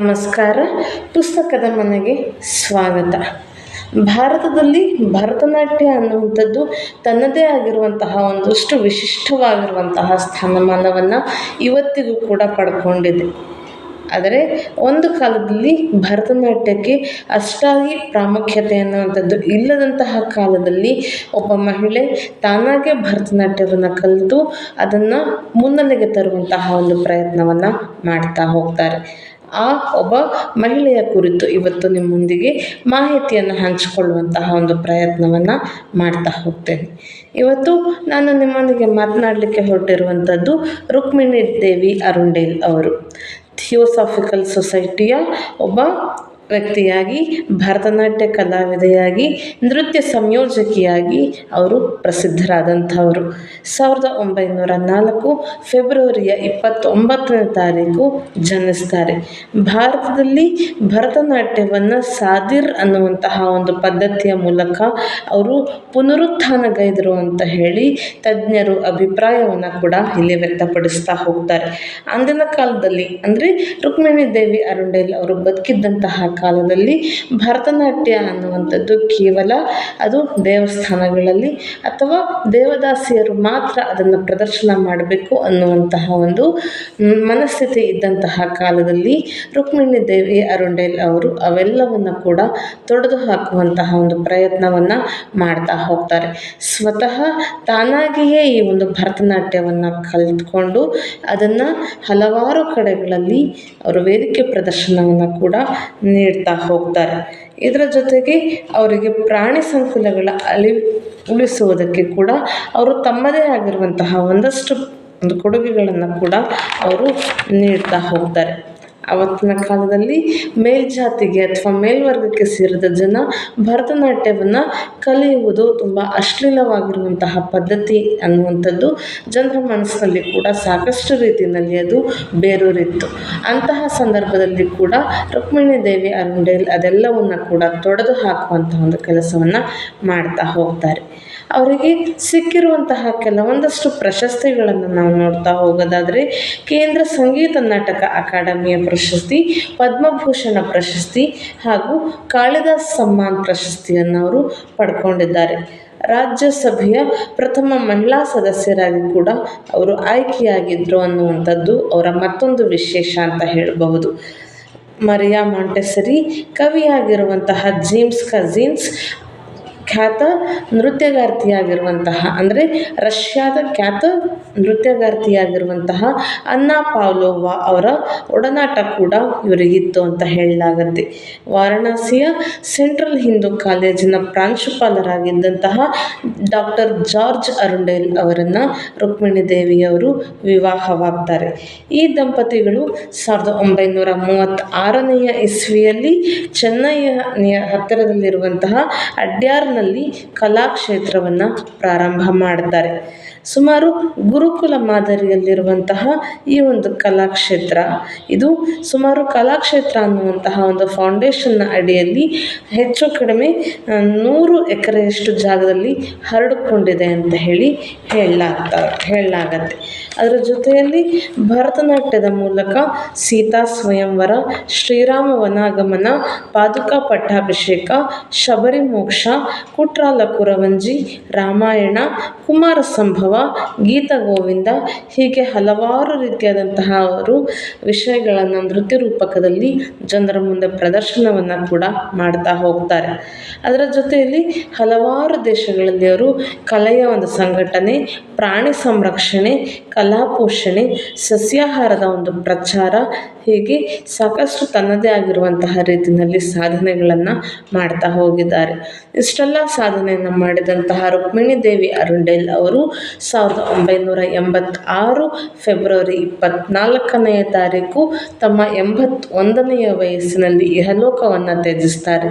ನಮಸ್ಕಾರ. ಪುಸ್ತಕದ ಮನೆಗೆ ಸ್ವಾಗತ. ಭಾರತದಲ್ಲಿ ಭರತನಾಟ್ಯ ಅನ್ನುವಂಥದ್ದು ತನ್ನದೇ ಆಗಿರುವಂತಹ ಒಂದಷ್ಟು ವಿಶಿಷ್ಟವಾಗಿರುವಂತಹ ಸ್ಥಾನಮಾನವನ್ನು ಇವತ್ತಿಗೂ ಕೂಡ ಪಡ್ಕೊಂಡಿದೆ. ಆದರೆ ಒಂದು ಕಾಲದಲ್ಲಿ ಭರತನಾಟ್ಯಕ್ಕೆ ಅಷ್ಟಾಗಿ ಪ್ರಾಮುಖ್ಯತೆ ಅನ್ನುವಂಥದ್ದು ಇಲ್ಲದಂತಹ ಕಾಲದಲ್ಲಿ ಒಬ್ಬ ಮಹಿಳೆ ತಾನಾಗೆ ಭರತನಾಟ್ಯವನ್ನು ಕಲಿತು ಅದನ್ನು ಮುನ್ನೆಲೆಗೆ ತರುವಂತಹ ಒಂದು ಪ್ರಯತ್ನವನ್ನು ಮಾಡ್ತಾ ಹೋಗ್ತಾರೆ. ಆ ಒಬ್ಬ ಮಹಿಳೆಯ ಕುರಿತು ಇವತ್ತು ನಿಮ್ಮೊಂದಿಗೆ ಮಾಹಿತಿಯನ್ನು ಹಂಚಿಕೊಳ್ಳುವಂತಹ ಒಂದು ಪ್ರಯತ್ನವನ್ನು ಮಾಡ್ತಾ ಹೋಗ್ತೇನೆ. ಇವತ್ತು ನಾನು ನಿಮ್ಮೊಂದಿಗೆ ಮಾತನಾಡಲಿಕ್ಕೆ ಹೊರಟಿರುವಂಥದ್ದು ರುಕ್ಮಿಣಿ ದೇವಿ ಅರುಂಡೇಲ್ ಅವರು. ಥಿಯೋಸಾಫಿಕಲ್ ಸೊಸೈಟಿಯ ಒಬ್ಬ ವ್ಯಕ್ತಿಯಾಗಿ, ಭರತನಾಟ್ಯ ಕಲಾವಿದೆಯಾಗಿ, ನೃತ್ಯ ಸಂಯೋಜಕಿಯಾಗಿ ಅವರು ಪ್ರಸಿದ್ಧರಾದಂಥವರು. ಸಾವಿರದ ಒಂಬೈನೂರ ನಾಲ್ಕು ಫೆಬ್ರವರಿಯ ಇಪ್ಪತ್ತೊಂಬತ್ತನೇ ತಾರೀಕು ಜನಿಸ್ತಾರೆ. ಭಾರತದಲ್ಲಿ ಭರತನಾಟ್ಯವನ್ನು ಸಾದಿರ್ ಅನ್ನುವಂತಹ ಒಂದು ಪದ್ಧತಿಯ ಮೂಲಕ ಅವರು ಪುನರುತ್ಥಾನಗೈದರು ಅಂತ ಹೇಳಿ ತಜ್ಞರು ಅಭಿಪ್ರಾಯವನ್ನು ಕೂಡ ಇಲ್ಲಿ ವ್ಯಕ್ತಪಡಿಸ್ತಾ ಹೋಗ್ತಾರೆ. ಅಂದಿನ ಕಾಲದಲ್ಲಿ ಅಂದರೆ ರುಕ್ಮಿಣಿ ದೇವಿ ಅರುಂಡೇಲ್ ಅವರು ಬದುಕಿದ್ದಂತಹ ಕಾಲದಲ್ಲಿ ಭರತನಾಟ್ಯ ಅನ್ನುವಂಥದ್ದು ಕೇವಲ ಅದು ದೇವಸ್ಥಾನಗಳಲ್ಲಿ ಅಥವಾ ದೇವದಾಸಿಯರು ಮಾತ್ರ ಅದನ್ನು ಪ್ರದರ್ಶನ ಮಾಡಬೇಕು ಅನ್ನುವಂತಹ ಒಂದು ಮನಸ್ಥಿತಿ ಇದ್ದಂತಹ ಕಾಲದಲ್ಲಿ ರುಕ್ಮಿಣಿ ದೇವಿ ಅರುಂಡೇಲ್ ಅವರು ಅವೆಲ್ಲವನ್ನು ಕೂಡ ತೊಡೆದು ಹಾಕುವಂತಹ ಒಂದು ಪ್ರಯತ್ನವನ್ನು ಮಾಡ್ತಾ ಹೋಗ್ತಾರೆ. ಸ್ವತಃ ತಾನಾಗಿಯೇ ಈ ಒಂದು ಭರತನಾಟ್ಯವನ್ನು ಕಲಿತ್ಕೊಂಡು ಅದನ್ನು ಹಲವಾರು ಕಡೆಗಳಲ್ಲಿ ಅವರು ವೇದಿಕೆ ಪ್ರದರ್ಶನವನ್ನು ಕೂಡ ನೀಡ್ತಾ ಹೋಗ್ತಾರೆ. ಇದರ ಜೊತೆಗೆ ಅವರಿಗೆ ಪ್ರಾಣಿ ಸಂಕುಲಗಳ ಅಳಿ ಉಳಿಸುವುದಕ್ಕೆ ಕೂಡ ಅವರು ತಮ್ಮದೇ ಆಗಿರುವಂತಹ ಒಂದಷ್ಟು ಒಂದು ಕೊಡುಗೆಗಳನ್ನು ಕೂಡ ಅವರು ನೀಡ್ತಾ ಹೋಗ್ತಾರೆ. ಆವತ್ತಿನ ಕಾಲದಲ್ಲಿ ಮೇಲ್ಜಾತಿಗೆ ಅಥವಾ ಮೇಲ್ವರ್ಗಕ್ಕೆ ಸೇರಿದ ಜನ ಭರತನಾಟ್ಯವನ್ನು ಕಲಿಯುವುದು ತುಂಬ ಅಶ್ಲೀಲವಾಗಿರುವಂತಹ ಪದ್ಧತಿ ಅನ್ನುವಂಥದ್ದು ಜನರ ಮನಸ್ಸಿನಲ್ಲಿ ಕೂಡ ಸಾಕಷ್ಟು ರೀತಿಯಲ್ಲಿ ಅದು ಬೇರೂರಿತ್ತು. ಅಂತಹ ಸಂದರ್ಭದಲ್ಲಿ ಕೂಡ ರುಕ್ಮಿಣಿ ದೇವಿ ಅರುಂಡೇಲ್ ಅದೆಲ್ಲವನ್ನು ಕೂಡ ತೊಡೆದು ಹಾಕುವಂತಹ ಒಂದು ಕೆಲಸವನ್ನು ಮಾಡ್ತಾ ಹೋಗ್ತಾರೆ. ಅವರಿಗೆ ಸಿಕ್ಕಿರುವಂತಹ ಕೆಲವೊಂದಷ್ಟು ಪ್ರಶಸ್ತಿಗಳನ್ನು ನಾವು ನೋಡ್ತಾ ಹೋಗೋದಾದರೆ ಕೇಂದ್ರ ಸಂಗೀತ ನಾಟಕ ಅಕಾಡೆಮಿಯ ಪ್ರಶಸ್ತಿ, ಪದ್ಮಭೂಷಣ ಪ್ರಶಸ್ತಿ ಹಾಗೂ ಕಾಳಿದಾಸ್ ಸಮ್ಮಾನ್ ಪ್ರಶಸ್ತಿಯನ್ನು ಅವರು ಪಡ್ಕೊಂಡಿದ್ದಾರೆ. ರಾಜ್ಯಸಭೆಯ ಪ್ರಥಮ ಮಹಿಳಾ ಸದಸ್ಯರಾಗಿ ಕೂಡ ಅವರು ಆಯ್ಕೆಯಾಗಿದ್ದರು ಅನ್ನುವಂಥದ್ದು ಅವರ ಮತ್ತೊಂದು ವಿಶೇಷ ಅಂತ ಹೇಳಬಹುದು. ಮರಿಯಾ ಮಾಂಟೆಸರಿ ಕವಿಯಾಗಿರುವಂತಹ ಜೇಮ್ಸ್ ಕಝಿನ್ಸ್ ಖ್ಯಾತ ನೃತ್ಯಗಾರ್ತಿಯಾಗಿರುವಂತಹ, ಅಂದರೆ ರಷ್ಯಾದ ಖ್ಯಾತ ನೃತ್ಯಗಾರ್ತಿಯಾಗಿರುವಂತಹ ಅನ್ನಾ ಪಾವ್ಲೋವಾ ಅವರ ಒಡನಾಟ ಕೂಡ ಇವರಿಗಿತ್ತು ಅಂತ ಹೇಳಲಾಗತ್ತೆ. ವಾರಣಾಸಿಯ ಸೆಂಟ್ರಲ್ ಹಿಂದೂ ಕಾಲೇಜಿನ ಪ್ರಾಂಶುಪಾಲರಾಗಿದ್ದಂತಹ ಡಾಕ್ಟರ್ ಜಾರ್ಜ್ ಅರುಂಡೇಲ್ ಅವರನ್ನು ರುಕ್ಮಿಣಿ ದೇವಿಯವರು ವಿವಾಹವಾಗ್ತಾರೆ. ಈ ದಂಪತಿಗಳು ಸಾವಿರದ ಒಂಬೈನೂರ ಮೂವತ್ತಾರನೆಯ ಇಸ್ವಿಯಲ್ಲಿ ಚೆನ್ನೈಯ ಹತ್ತಿರದಲ್ಲಿರುವಂತಹ ಅಡ್ಯಾರ್ನಲ್ಲಿ ಕಲಾಕ್ಷೇತ್ರವನ್ನು ಪ್ರಾರಂಭ ಮಾಡ್ತಾರೆ. ಸುಮಾರು ಗುರುಕುಲ ಮಾದರಿಯಲ್ಲಿರುವಂತಹ ಈ ಒಂದು ಕಲಾಕ್ಷೇತ್ರ. ಇದು ಸುಮಾರು ಕಲಾಕ್ಷೇತ್ರ ಅನ್ನುವಂತಹ ಒಂದು ಫೌಂಡೇಶನ್ನ ಅಡಿಯಲ್ಲಿ ಹೆಚ್ಚು ಕಡಿಮೆ ನೂರು ಎಕರೆಯಷ್ಟು ಜಾಗದಲ್ಲಿ ಹರಡಿಕೊಂಡಿದೆ ಅಂತ ಹೇಳಿ ಹೇಳಲಾಗ್ತಾ, ಹೇಳಲಾಗತ್ತೆ. ಅದರ ಜೊತೆಯಲ್ಲಿ ಭರತನಾಟ್ಯದ ಮೂಲಕ ಸೀತಾ ಸ್ವಯಂವರ, ಶ್ರೀರಾಮ ವನಾಗಮನ, ಪಾದುಕಾ ಪಟ್ಟಾಭಿಷೇಕ ಶಬರಿ ಮೋಕ್ಷ ಕುಟ್ರಾಲ ಕುರವಂಜಿ ರಾಮಾಯಣ ಕುಮಾರ ಸಂಭವ ಗೀತ ಗೋವಿಂದ ಹೀಗೆ ಹಲವಾರು ರೀತಿಯಾದಂತಹ ಅವರು ವಿಷಯಗಳನ್ನು ನೃತ್ಯ ರೂಪಕದಲ್ಲಿ ಜನರ ಮುಂದೆ ಪ್ರದರ್ಶನವನ್ನು ಕೂಡ ಮಾಡ್ತಾ ಹೋಗ್ತಾರೆ. ಅದರ ಜೊತೆಯಲ್ಲಿ ಹಲವಾರು ದೇಶಗಳಲ್ಲಿ ಅವರು ಕಲೆಯ ಒಂದು ಸಂಘಟನೆ, ಪ್ರಾಣಿ ಸಂರಕ್ಷಣೆ, ಕಲಾ ಪೋಷಣೆ, ಸಸ್ಯಾಹಾರದ ಒಂದು ಪ್ರಚಾರ ಹೀಗೆ ಸಾಕಷ್ಟು ತನ್ನದೇ ಆಗಿರುವಂತಹ ರೀತಿಯಲ್ಲಿ ಸಾಧನೆಗಳನ್ನು ಮಾಡ್ತಾ ಹೋಗಿದ್ದಾರೆ. ಇಷ್ಟೆಲ್ಲ ಸಾಧನೆಯನ್ನು ಮಾಡಿದಂತಹ ರುಕ್ಮಿಣಿ ದೇವಿ ಅರುಂಡೇಲ್ ಅವರು ಸಾವಿರದ ಒಂಬೈನೂರ ಎಂಬತ್ತಾರು ಫೆಬ್ರವರಿ ಇಪ್ಪತ್ತ್ನಾಲ್ಕನೆಯ ತಾರೀಕು ತಮ್ಮ ಎಂಬತ್ತೊಂದನೆಯ ವಯಸ್ಸಿನಲ್ಲಿ ಇಹಲೋಕವನ್ನು ತ್ಯಜಿಸ್ತಾರೆ.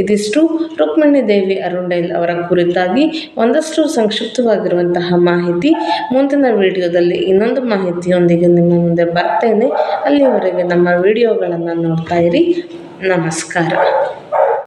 ಇದಿಷ್ಟು ರುಕ್ಮಿಣಿ ದೇವಿ ಅರುಂಡೇಲ್ ಅವರ ಕುರಿತಾಗಿ ಒಂದಷ್ಟು ಸಂಕ್ಷಿಪ್ತವಾಗಿರುವಂತಹ ಮಾಹಿತಿ. ಮುಂದಿನ ವಿಡಿಯೋದಲ್ಲಿ ಇನ್ನೊಂದು ಮಾಹಿತಿಯೊಂದಿಗೆ ನಿಮ್ಮ ಮುಂದೆ ಬರ್ತೇನೆ. ಅಲ್ಲಿವರೆಗೆ ನಮ್ಮ ವಿಡಿಯೋಗಳನ್ನು ನೋಡ್ತಾ ಇರಿ. ನಮಸ್ಕಾರ.